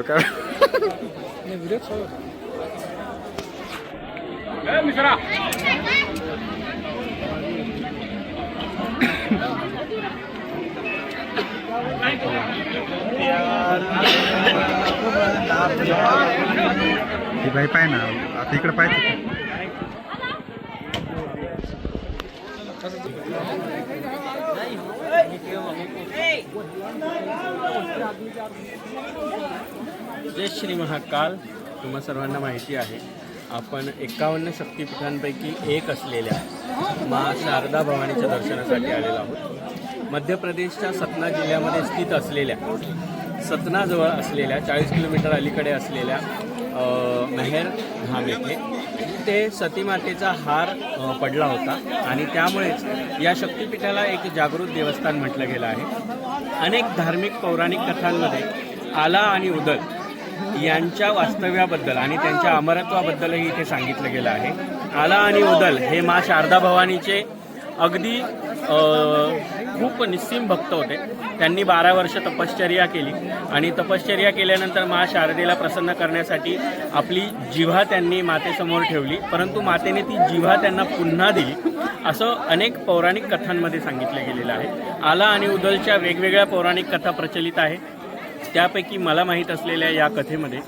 ही बाई पाय ना आता इकडे पाहायचं जय श्री महाकाल. तुम्हा सर्वांना माहिती आहे आपण एकावन्न शक्तिपीठांपैकी एक असलेल्या मा शारदा भवानीच्या दर्शनासाठी आलेलो आहोत. मध्य प्रदेशच्या सतना जिल्ह्यामध्ये स्थित असलेल्या सतनाजवळ असलेल्या चाळीस किलोमीटर अलीकडे असलेल्या मेहेर धाम येथे ते सतीमातेचा हार पडला होता आणि त्यामुळेच या शक्तिपीठाला एक जागृत देवस्थान म्हटलं गेलं आहे. अनेक धार्मिक पौराणिक कथांमध्ये आला आणि उदल यांच्या वास्तव्याबद्दल आणि त्यांच्या अमरत्वाबद्दलही इथे सांगितलं गेलं आहे. आला आणि उदल हे मा शारदा भवानीचे अगदी खूप निस्सीम भक्त होते. त्यांनी बारा वर्ष तपश्चर्या केली आणि तपश्चर्या केल्यानंतर मा शारदेला प्रसन्न करण्यासाठी आपली जिव्हा त्यांनी मातेसमोर ठेवली परंतु मातेने ती जिव्हा त्यांना पुन्हा दिली असं अनेक पौराणिक कथांमध्ये सांगितलं गेलेलं आहे. आला आणि उदलच्या वेगवेगळ्या पौराणिक कथा प्रचलित आहे. त्यापैकी मला माहीत असलेल्या या कथेमध्ये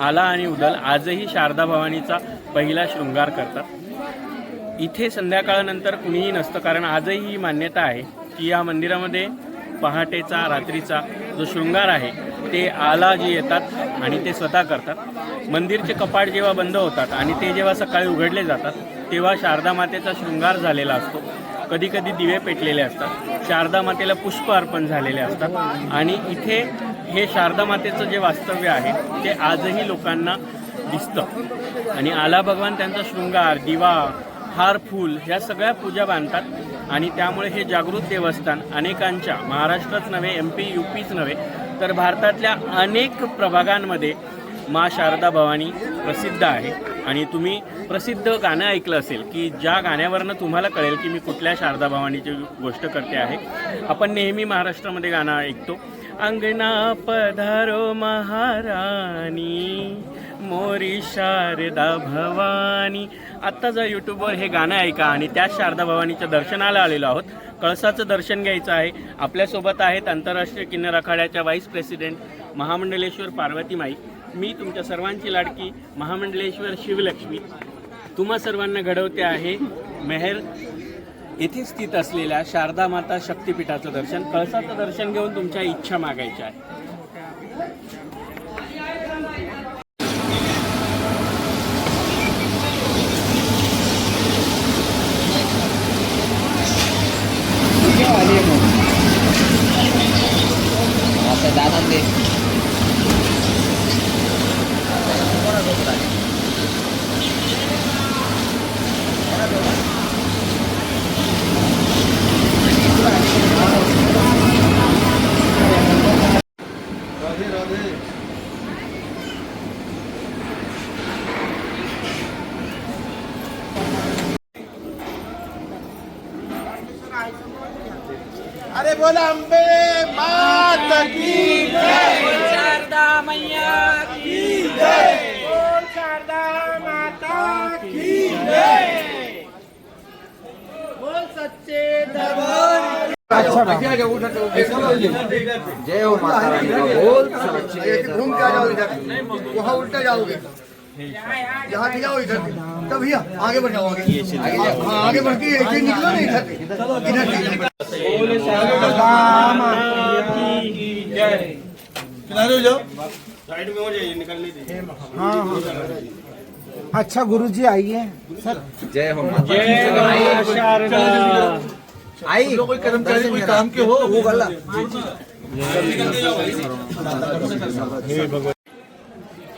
आला आणि उदल आजही शारदा भवानीचा पहिला शृंगार करतात. इथे संध्याकाळनंतर कुणीही नसतं कारण आजही ही मान्यता आहे की या मंदिरामध्ये पहाटेचा रात्रीचा जो शृंगार आहे ते आला जे येतात आणि ते स्वतः करतात. मंदिरचे कपाट जेव्हा बंद होतात आणि ते जेव्हा सकाळी उघडले जातात तेव्हा शारदा मातेचा शृंगार झालेला असतो. कधी कधी दिवे पेटलेले असतात. शारदा मातेला पुष्प अर्पण झालेले असतात. आणि इथे हे शारदा मातेचं जे वास्तव्य आहे ते आजही लोकांना दिसतं. आणि आला भगवान त्यांचा शृंगार दिवा हार फूल ह्या सगळ्या पूजा बांधतात. आणि त्यामुळे हे जागृत देवस्थान अनेकांच्या महाराष्ट्रच नव्हे एम पी यू पीच नव्हे तर भारतातल्या अनेक प्रभागांमध्ये मा शारदा भवानी प्रसिद्ध आहे. आणि तुम्ही प्रसिद्ध गाणं ऐकलं असेल की ज्या गाण्यावरनं तुम्हाला कळेल की मी कुठल्या शारदा भवानीची गोष्ट करते आहे. आपण नेहमी महाराष्ट्रामध्ये गाणं ऐकतो. अंगना पधारो महाराणी. मोरी शारदा भवानी. आत्ता जर यूट्यूबवर हे गाणं ऐका आणि त्या शारदा भवानीच्या दर्शनाला आलेलो आहोत कळसाचं दर्शन घ्यायचं आहे. आपल्यासोबत आहेत आंतरराष्ट्रीय किन्नर आखाड्याच्या व्हाईस प्रेसिडेंट महामंडलेश्वर पार्वतीमाई मी तुमच्या सर्वांची लाडकी महामंडलेश्वर शिवलक्ष्मी. तुम्हा सर्वांना घडवते आहे मेहर येथे स्थित असलेल्या शारदा माता शक्तिपीठाचं दर्शन कळसाचं दर्शन घेऊन तुमच्या इच्छा मागायच्या आहे अरे बोला अम्बे मात की शारदा मैया बोल शारदा माता की बोल सच्चे दरबार जय हो माता रानी का बोल घूम के आ जाओ इधर। वहाँ उल्टा जाओगे। यहाँ से जाओ इधर। तब भैया आगे बढ़ जाओ आगे। हाँ आगे बढ़ के ऐसे निकलो ना इधर। से। इधर किनारे हो जाओ। साइड में हो। जाइए निकलने दीजिए अच्छा गुरुजी आइए। सर। जय हो माता जय शारदा आई कोई कर्मचारी कोई काम के हो? वो गला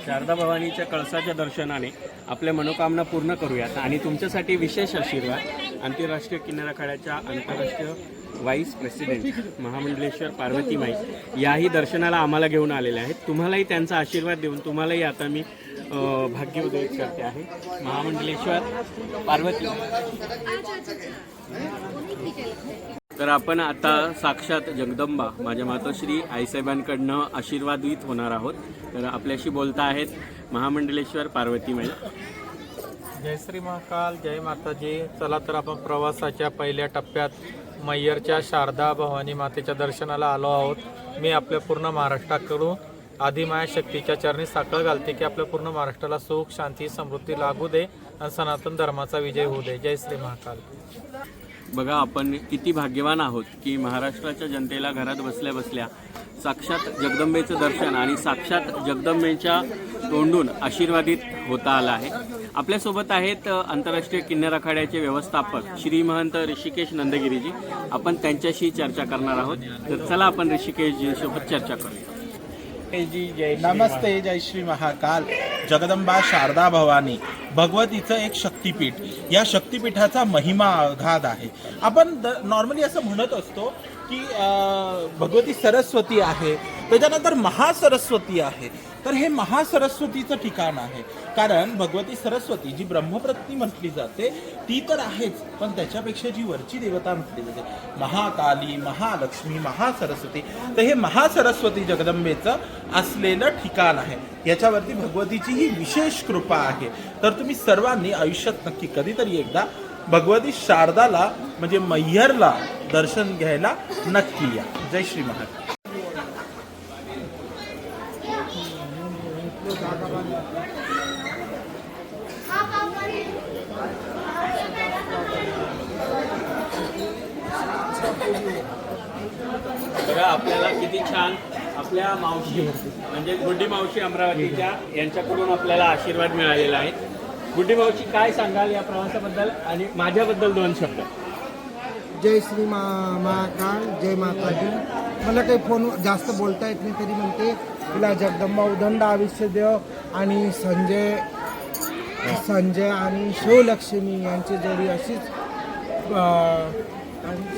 शारदा भवानीच्या कळसाच्या दर्शनाने आपल्या मनोकामना पूर्ण करूयात आणि तुमच्यासाठी विशेष आशीर्वाद आंतरराष्ट्रीय किनाराखाड्याच्या आंतरराष्ट्रीय व्हाईस प्रेसिडेंट महामंडलेश्वर पार्वती माई याही दर्शनाला आम्हाला घेऊन आलेल्या आहेत. तुम्हालाही त्यांचा आशीर्वाद देऊन तुम्हालाही आता मी भाग्य उदयित करते आहे. महामंडलेश्वर पार्वती. तर तर आपण आता साक्षात जगदंबा माझ्या मातोश्री आईसाहेबांकडनं आशीर्वादित होणार आहोत. तर आपल्याशी बोलता आहेत महामंडलेश्वर पार्वतीमाई जय श्री महाकाल जय माताजी. चला तर आपण प्रवासाच्या पहिल्या टप्प्यात मैयरच्या शारदा भवानी मातेच्या दर्शनाला आलो आहोत. मी आपल्या पूर्ण महाराष्ट्राकडून आदिमाया शक्तीच्या चरणी साखळ घालते की आपल्या पूर्ण महाराष्ट्राला सुख शांती समृद्धी लागू दे आणि सनातन धर्माचा विजय होऊ दे. जय श्री महाकाल. बघा आपण किती भाग्यवान आहोत की महाराष्ट्राच्या जनतेला घरात बसल्या बसल्या साक्षात जगदंबेचं दर्शन आणि साक्षात जगदंबेच्या तोंडून आशीर्वादित होता आला आहे. आपल्यासोबत आहेत आंतरराष्ट्रीय किन्नर आखाड्याचे व्यवस्थापक श्री महंत ऋषिकेश नंदगिरीजी. आपण त्यांच्याशी चर्चा करणार आहोत. तर चला आपण ऋषिकेशजीसोबत चर्चा करूया. जी जय नमस्ते जय श्री महाकाल. जगदंबा शारदा भवानी. भगवतीचं एक शक्तिपीठ. या शक्तिपीठाचा महिमा अगाध आहे. आपण नॉर्मली असं म्हणत असतो की भगवती सरस्वती आहे. त्याच्यानंतर महासरस्वती आहे. तर हे महासरस्वतीचं ठिकाण आहे. कारण भगवती सरस्वती जी ब्रह्मप्रती म्हटली जाते ती तर आहेच पण त्याच्यापेक्षा जी वरची देवता म्हटली जाते महाकाली महालक्ष्मी महासरस्वती तर हे महासरस्वती जगदंबेचं असलेलं ठिकाण आहे. याच्यावरती भगवतीची ही विशेष कृपा आहे. तर तुम्ही सर्वांनी आयुष्यात नक्की कधीतरी एकदा भगवती शारदाला म्हणजे मैहरला दर्शन घ्यायला नक्की या. जय श्री महाराज. बघा आपल्याला किती छान आपल्या मावशी म्हणजे गुड्डी मावशी अमरावतीच्या यांच्याकडून आपल्याला आशीर्वाद मिळालेला आहे. गुड्डी मावशी काय सांगाल या प्रवासाबद्दल आणि माझ्याबद्दल दोन शब्द? जय श्री मा महाकाल जय माता दी मला काही फोन जास्त बोलता येत नाही तरी म्हणते तुला जगदंबा उदंड आयुष्य देव आणि संजय संजय आणि शिवलक्ष्मी यांची जोडी अशीच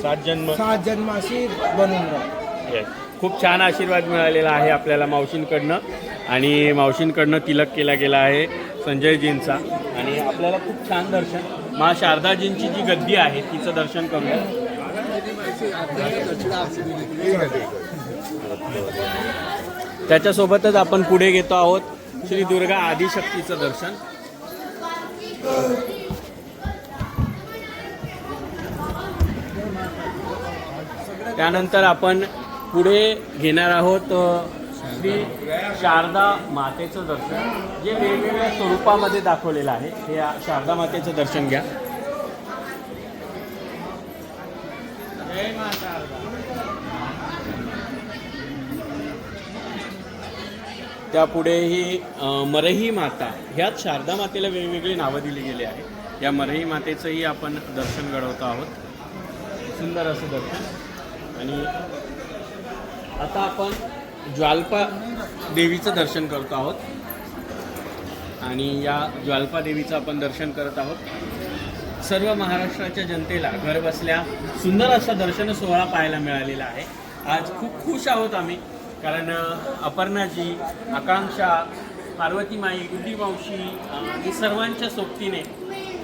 सात जन्म. सात जन्म अशी बनून. खूप छान आशीर्वाद मिळालेला आहे आपल्याला मावशींकडनं आणि मावशींकडनं तिलक केला गेला आहे. संजयजींचा. आणि आपल्याला खूप छान दर्शन. मा शारदाजींची जी गद्दी आहे तिचं दर्शन करूया. त्याच्यासोबतच आपण पुढे घेतो आहोत श्री दुर्गा आदिशक्तीचं दर्शन. त्यानंतर आपण पुढे घेणार आहोत श्री शारदा मातेचं दर्शन जे वेगवेगळ्या स्वरूपामध्ये दाखवलेलं आहे हे या शारदा मातेचं दर्शन घ्या. त्यापुढेही अ, मरही माता ह्यात शारदा मातेला वेगवेगळी नावं दिली गेली आहे. या मरही मातेचंही आपण दर्शन घडवतो आहोत. सुंदर असं दर्शन. आणि आता आपण ज्वाल्पा देवीचं दर्शन करतो आहोत. आणि या ज्वाल्पा देवीचं आपण दर्शन करत आहोत. सर्व महाराष्ट्राच्या जनतेला घर बसल्या सुंदर असा दर्शन सोहळा पाहायला मिळालेला आहे. आज खूप खुश आहोत आम्ही कारण अपर्णाजी आकांक्षा पार्वतीमाई गुड्डी मावशी अ, सर्वांच्या सोबतीने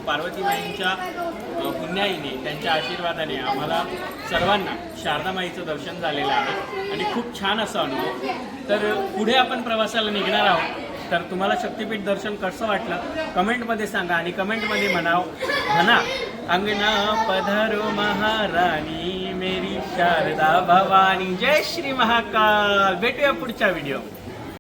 पार्वतीमाईंच्या माईंच्या पुण्याईने त्यांच्या आशीर्वादाने आम्हाला सर्वांना शारदामाईचं दर्शन झालेलं आहे. आणि खूप छान असा अनुभव. तर पुढे आपण प्रवासाला निघणार आहोत. तर तुम्हाला शक्तिपीठ दर्शन कसं वाटलं? कमेंटमध्ये सांगा आणि कमेंटमध्ये म्हणाव. म्हणा अंगना पधारो महाराणी मेरी शारदा भवानी. जय श्री महाकाल. भेटूया पुढच्या व्हिडिओ